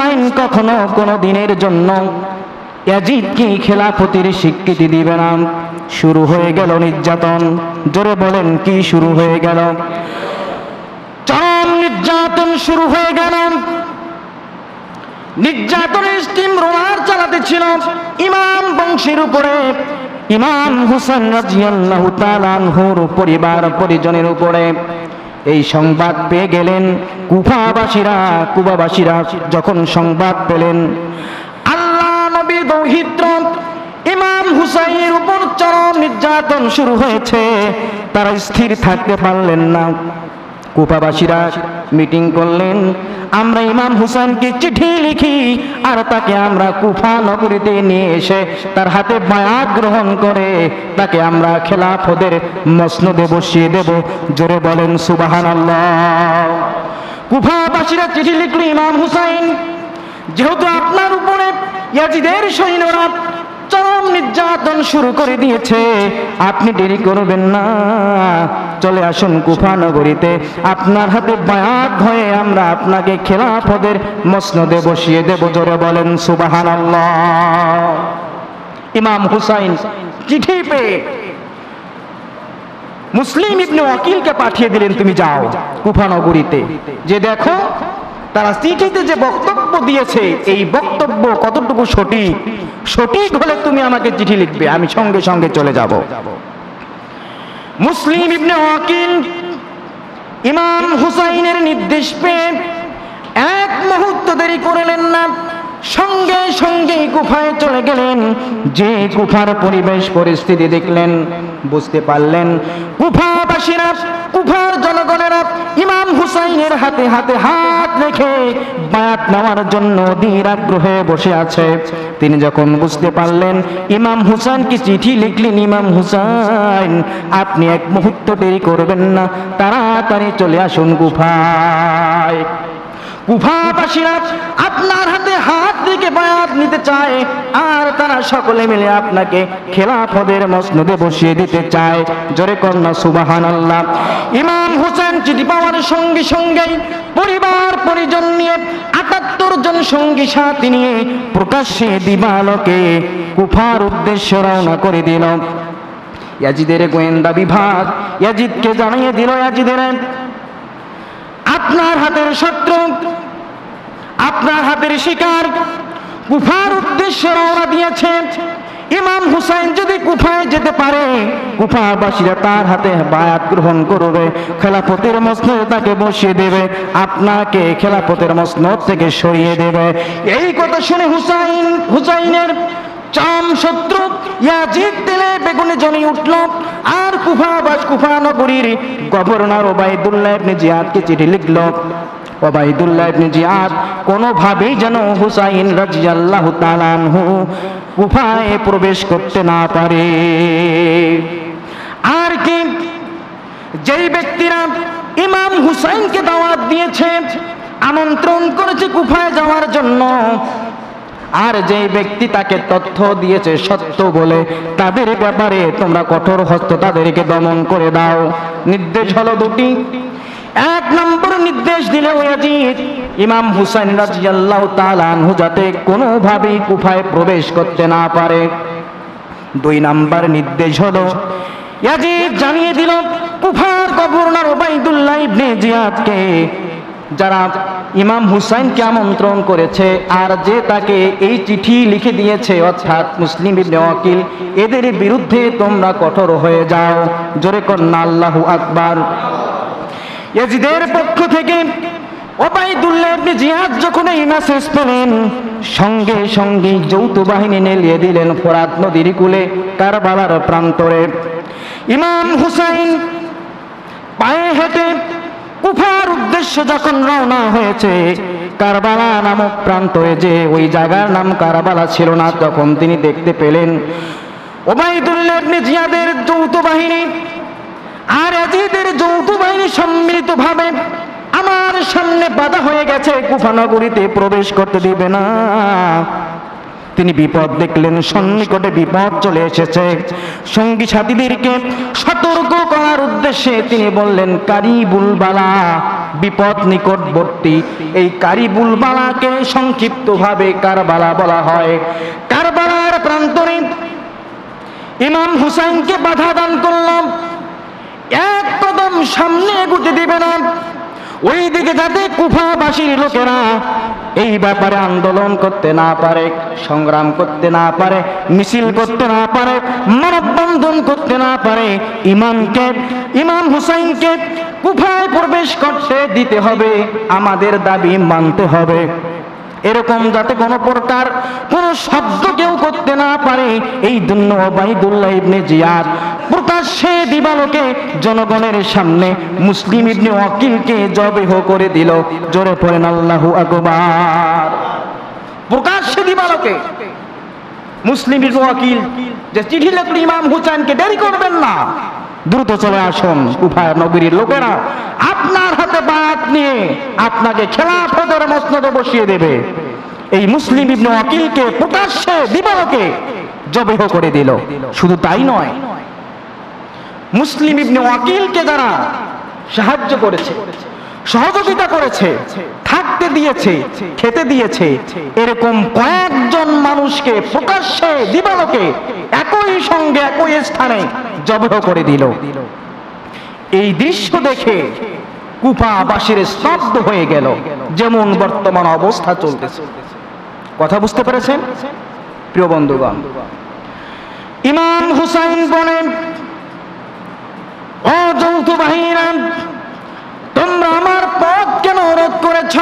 হুসাইন কখনো কোনো দিনের জন্য ইয়াজিদকে খেলাফতির স্বীকৃতি দিবে না। শুরু হয়ে গেল নির্যাতন। জোরে বলেন, কি শুরু হয়ে গেল? চরম নির্যাতন শুরু হয়ে গেল। নির্যাতনের স্টিম রোলার চালাতে ছিল ইমাম বংশের উপরে। ইমাম হুসেন রাজিয়াল্লাহু তাআলা আনহুর পরিবার, পরিজনের উপরে। এই সংবাদ পেয়ে গেলেন কুফাবাসীরা, কুবাবাসীরা যখন সংবাদ পেলেন। আল্লাহ নবী দৌহিত্র ইমাম হুসাইনের উপর চরম নির্যাতন শুরু হয়েছে। তারা স্থির থাকতে পারলেন না। কুপাবাসীরা মিটিং করলেন, আমরা ইমাম হুসাইনকে চিঠি লিখি আর তাকে আমরা কুফা নগরীতে নিয়ে এসে তার হাতে বায়াত গ্রহণ করে তাকে আমরা খেলাফদের মসনদে বসিয়ে দেব। জোরে বলেন সুবাহান কুফাবাসীরা চিঠি লিখল ইমাম হুসাইন, যেহেতু আপনার উপরে ইয়াজিদের সৈন্যরা চরম নির্যাতন শুরু করে দিয়েছে। আপনি দেরি করবেন না। চলে আসুন কুফা নগরীতে। আপনার হাতে বায়াত হয়ে আমরা আপনাকে খেলাফদের মসনদে বসিয়ে দেব। জোরে বলেন সুবাহান ইমাম হুসাইন চিঠি পেয়ে মুসলিম ইবনে ওয়াকিলকে পাঠিয়ে দিলেন, তুমি যাও কুফা নগরীতে। যে দেখো, তারা চিঠিতে যে বক্তব্য দিয়েছে, এই বক্তব্য কতটুকু সঠিক? সঠিক হলে তুমি আমাকে চিঠি লিখবে, আমি সঙ্গে সঙ্গে চলে যাব। মুসলিম ইবনে ওয়াকিল ইমাম হুসাইনের নির্দেশ পেয়ে এক মুহূর্ত দেরি করলেন না, সঙ্গে সঙ্গে গুফায় চলে গেলেন। যে গুফার পরিবেশ, পরিস্থিতি দেখলেন বুঝতে পারলেন। গুফাবাসীরা কুফার জনগণেরা ইমাম হুসাইনের হাতে হাতে হাত রেখে বায়াত নেওয়ার জন্য ধীর আগ্রহে বসে আছে। তিনি যখন বুঝতে পারলেন, ইমাম হুসাইন কি চিঠি লিখলেন? ইমাম হুসাইন, আপনি এক মুহূর্ত দেরি করবেন না, তাড়াতাড়ি চলে আসুন গুফায়। কুফাবাসীরা আপনার হাতে হাত থেকে বায়াত নিতে চায়, আর তারা সকলে মিলে আপনাকে খেলাফদের মসনদে বসিয়ে দিতে চায়। জোরে কন্যা সুবাহান আল্লাহ ইমাম হোসেন চিঠি পাওয়ার সঙ্গে সঙ্গেই পরিবার পরিজন নিয়ে আটাত্তর জন সঙ্গী সাথী নিয়ে প্রকাশ্যে দিবালকে কুফার উদ্দেশ্য রওনা করে দিল। ইয়াজিদের গোয়েন্দা বিভাগ ইয়াজিদকে জানিয়ে দিল, ইয়াজিদের আপনার শত্রু, আপনার হাতের শিকার। কুফার উদ্দেশ্যে রওনা দিয়েছে। ইমাম হুসাইন যদি কুফায় যেতে পারে কুফাবাসীরা তার হাতে বায়াত গ্রহণ করবে, খেলাফতের মসনদ তাকে বসিয়ে দেবে, আপনাকে খেলাফতের মসনদ থেকে সরিয়ে দেবে। এই কথা শুনে হুসাইন, হুসাইনের চাম শত্রু ইয়াজিদ তেলে বেগুনে জমি উঠল। আর কুফাবাস কুফা নগরীর গভর্নর ওবাইদুল্লাহ ইবনে জিয়াদকে চিঠি লিখল ওবাইদুল্লাহ ইবনে জিয়াদ কোনোভাবেই যেন হুসাইন রাজিয়াল্লাহু তাআলা আনহু কুফায় প্রবেশ করতে না পারে। আর কি? যেই ব্যক্তিরা ইমাম হুসাইনকে দাওয়াত দিয়েছে, আমন্ত্রণ করেছে কুফায় যাওয়ার জন্য, আর যেই ব্যক্তি তাকে তথ্য দিয়েছে সত্য বলে, তাদের ব্যাপারে তোমরা কঠোর হস্ত তাদেরকে দমন করে দাও। নির্দেশ হলো দুটি। এক নম্বর নির্দেশ দিলে ওয়াজিদ ইমাম হুসাইন রাজিয়াল্লাহু তাআলা আনহু যাতে কোনোভাবেই কুফায় প্রবেশ করতে না পারে। দুই নাম্বার নির্দেশ হলো, ইয়াজিদ জানিয়ে দিল, কুফার গভর্নর ওবাইদুল্লাহ ইবনে জিয়াদকে, যারা ইমাম হুসাইনকে আমন্ত্রণ করেছে আর যে তাকে এই চিঠি লিখে দিয়েছে, অর্থাৎ মুসলিম ওয়াকিল, এদের বিরুদ্ধে তোমরা কঠোর হয়ে যাও। জোরে কন্যা আল্লাহু আকবার। ইয়াজিদের পক্ষ থেকে ওবাইদুল্লাহ ইবনে জিয়াদ যখন এই মেসেজ পেলেন, সঙ্গে সঙ্গে যৌথ বাহিনী নেলিয়ে দিলেন ফোরাত নদীর কূলে কারবালার প্রান্তরে। ইমাম হুসাইন পায়ে হেঁটে কুফার উদ্দেশ্য যখন রওনা হয়েছে, কারবালা নামক প্রান্তরে যে ওই জায়গার নাম কারবালা ছিল না, তখন তিনি দেখতে পেলেন। ওবাইদুল্লাহ ইবনে জিয়াদের যৌথ বাহিনী আর আজিদের যৌথ বাহিনী সম্মিলিতভাবে আমার সামনে বাধা হয়ে গেছে, কুফানগরীতে প্রবেশ করতে দিবে না। তিনি বিপদ দেখলেন, সন্নিকটে বিপদ চলে এসেছে। সঙ্গী সাথীদেরকে সতর্ক করার উদ্দেশ্যে তিনি বললেন কারিবুল বালা বিপদ নিকটবর্তী। এই কারিবুল বালাকে সংক্ষিপ্তভাবে কারবালা বলা হয়। কারবালার প্রান্তরে ইমাম হুসাইনকে বাধা দান করলাম। এক কদম সামনে এগুতে দিবে না। ওই দিকে যাতে কুফাবাসীর লোকেরা এই ব্যাপারে আন্দোলন করতে না পারে, সংগ্রাম করতে না পারে, মিছিল করতে না পারে, মানববন্ধন করতে না পারে, ইমামকে, ইমাম হুসাইনকে কুফায় প্রবেশ করতে দিতে হবে, আমাদের দাবি মানতে হবে। এরকম যাতে কোনো প্রকার কোনো শব্দ কেউ করতে না পারে, এই জন্য ওবাইদুল্লাহ ইবনে জিয়াদ প্রকাশ্যে দিবালোকে জনগণের সামনে মুসলিম ইবনে ওয়াকিলকে জবেহ করে দিল। জোরে পড়েন, আল্লাহু আকবার। প্রকাশ্যে দিবালোকে মুসলিম ইবনে ওয়াকিল যে চিঠি লিখল ইমাম হুসাইনকে, দেরি করবেন না। দ্রুত চলে আসুন, উভয় নগরীর লোকেরা। আপনার হাতে বাত নিয়ে আপনাকে খেলাফতের মসনদে বসিয়ে দেবে। এই মুসলিম ইবনে ওয়াকিলকে প্রকাশ্যে দিবালকে জবেহ করে দিল। শুধু তাই নয় মুসলিম ইবনে ওয়াকিলকে যারা সাহায্য করেছে, সহযোগিতা করেছে, থাকতে দিয়েছে, খেতে দিয়েছে। এরকম কয়েকজন মানুষকে প্রকাশ্যে দিবালোকে একই সঙ্গে একই স্থানে জবহ করে দিল। এই দৃশ্য দেখে কুফাবাসীর স্তব্ধ হয়ে গেল, যেমন বর্তমান অবস্থা চলতেছে। কথা বুঝতে পেরেছেন? প্রিয় বন্ধুগণ, ইমাম হুসাইন বলেন ও যৌথ বাহিনীরা তোমরা আমার পথ কেন রোধ করেছ?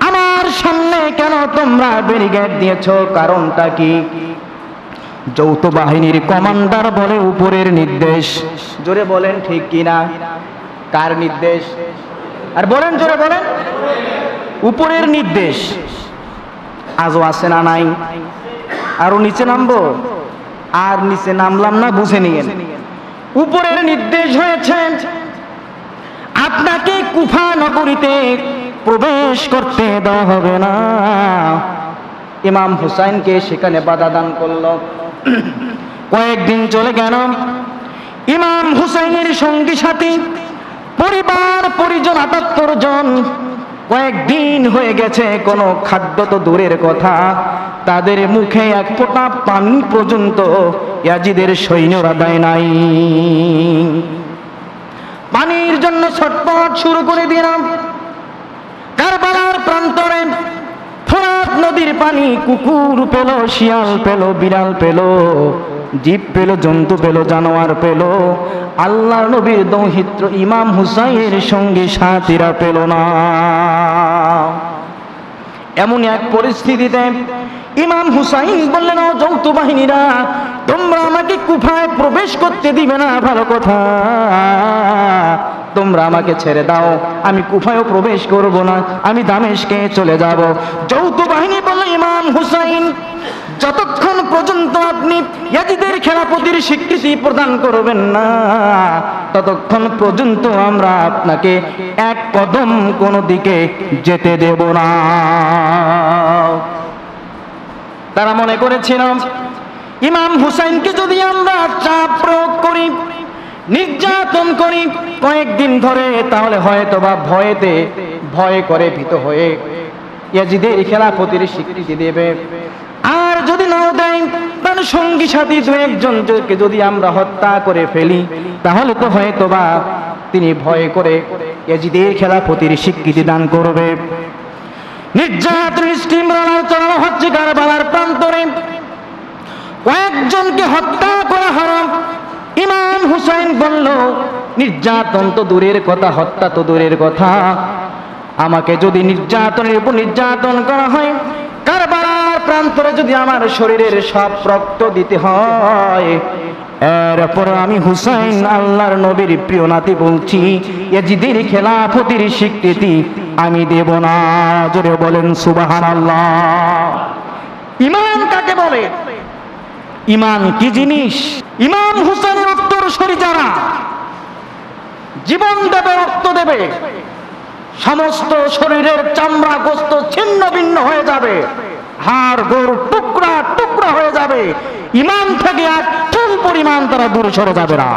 আমার সামনে কেন তোমরা ব্যারিকেড দিয়েছ? কারণটা কি? যৌথ বাহিনীর কমান্ডার বলে উপরের নির্দেশ। জোরে বলেন ঠিক কিনা? কার নির্দেশ? আর বলেন, জোরে বলেন। উপরের নির্দেশ। আজও আছে না নাই? আরও নিচে নামবো? আর নিচে নামলাম না, বুঝে নিয়েন। উপরের নির্দেশ হয়েছে, আপনাকে কুফা নগরীতে প্রবেশ করতে দেওয়া হবে না। ইমাম হুসাইনকে সেখানে বাধা দান করল। কয়েকদিন চলে গেল। ইমাম হুসাইনের সঙ্গী সাথী, পরিবার পরিজন আটাত্তর জন, কয়েকদিন হয়ে গেছে, কোনো খাদ্য তো দূরের কথা। তাদের মুখে এক ফোঁটা পানি পর্যন্ত ইয়াজিদের সৈন্যরা দেয় নাই। পানির জন্য ছটপট শুরু করে দিলাম। কারবালার প্রান্তরে ফোরাত নদীর পানি, কুকুর পেল, শিয়াল পেল, বিড়াল পেল, জীব পেল, জন্তু পেল, জানোয়ার পেল আল্লাহ নবীর দৌহিত্র ইমাম হুসাইনের সঙ্গে সাথীরা পেল না। এমন এক পরিস্থিতিতে ইমাম হুসাইন বললেন, ও যৌথ বাহিনীরা, তোমরা আমাকে কুফায় প্রবেশ করতে দিবে না, ভালো কথা। তোমরা আমাকে ছেড়ে দাও, আমি কুফায়ও প্রবেশ করব না, আমি দামেশকে চলে যাব। যৌথ বাহিনী বলল, ইমাম হুসাইন যতক্ষণ পর্যন্ত আপনি ইয়াজিদের খেলাপতির স্বীকৃতি প্রদান করবেন না, ততক্ষণ পর্যন্ত আমরা আপনাকে এক কদম কোনো দিকে যেতে দেব না। তারা মনে করেছিলাম ইমাম হুসাইনকে যদি আমরা চাপ প্রয়োগ করি, নির্যাতন করি কয়েকদিন ধরে, তাহলে হয়তো বা ভয়েতে ভয় করে ভীত হয়ে ইয়াজিদের খেলাপতির স্বীকৃতি দেবে। দেয়। তাহলে সঙ্গী সাথী দু একজনকে যদি আমরা হত্যা করে ফেলি, তাহলে তো হয়তো বা তিনি ভয় করে খেলাপতির স্বীকৃতি দান করবে। নির্যাতন হচ্ছে কারবালার প্রান্তরে। কয়েকজনকে হত্যা করা হারাম। ইমাম হুসাইন বলল, নির্যাতন তো দূরের কথা, হত্যা তো দূরের কথা। আমাকে যদি নির্যাতনের উপর নির্যাতন করা হয় যদি আমার শরীরের সব রক্ত দিতে হয়, এরপর আমি হুসাইন আল্লাহর নবীর প্রিয় নাতি বলছি এজিদের খেলাফতির স্বীকৃতি আমি দেব না। জোরে বলেন সুবাহান আল্লাহ ইমান কাকে বলে? ইমান কি জিনিস? ইমাম হুসাইনের উত্তর সরি যারা, জীবন দেবে, রক্ত দেবে, সমস্ত শরীরের চামড়া গোস্ত ছিন্ন ভিন্ন হয়ে যাবে। হাড়, গোড়, টুকরা টুকরা হয়ে যাবে। ইমান থেকে চুল পরিমাণ তারা দূরে সরে যাবে না।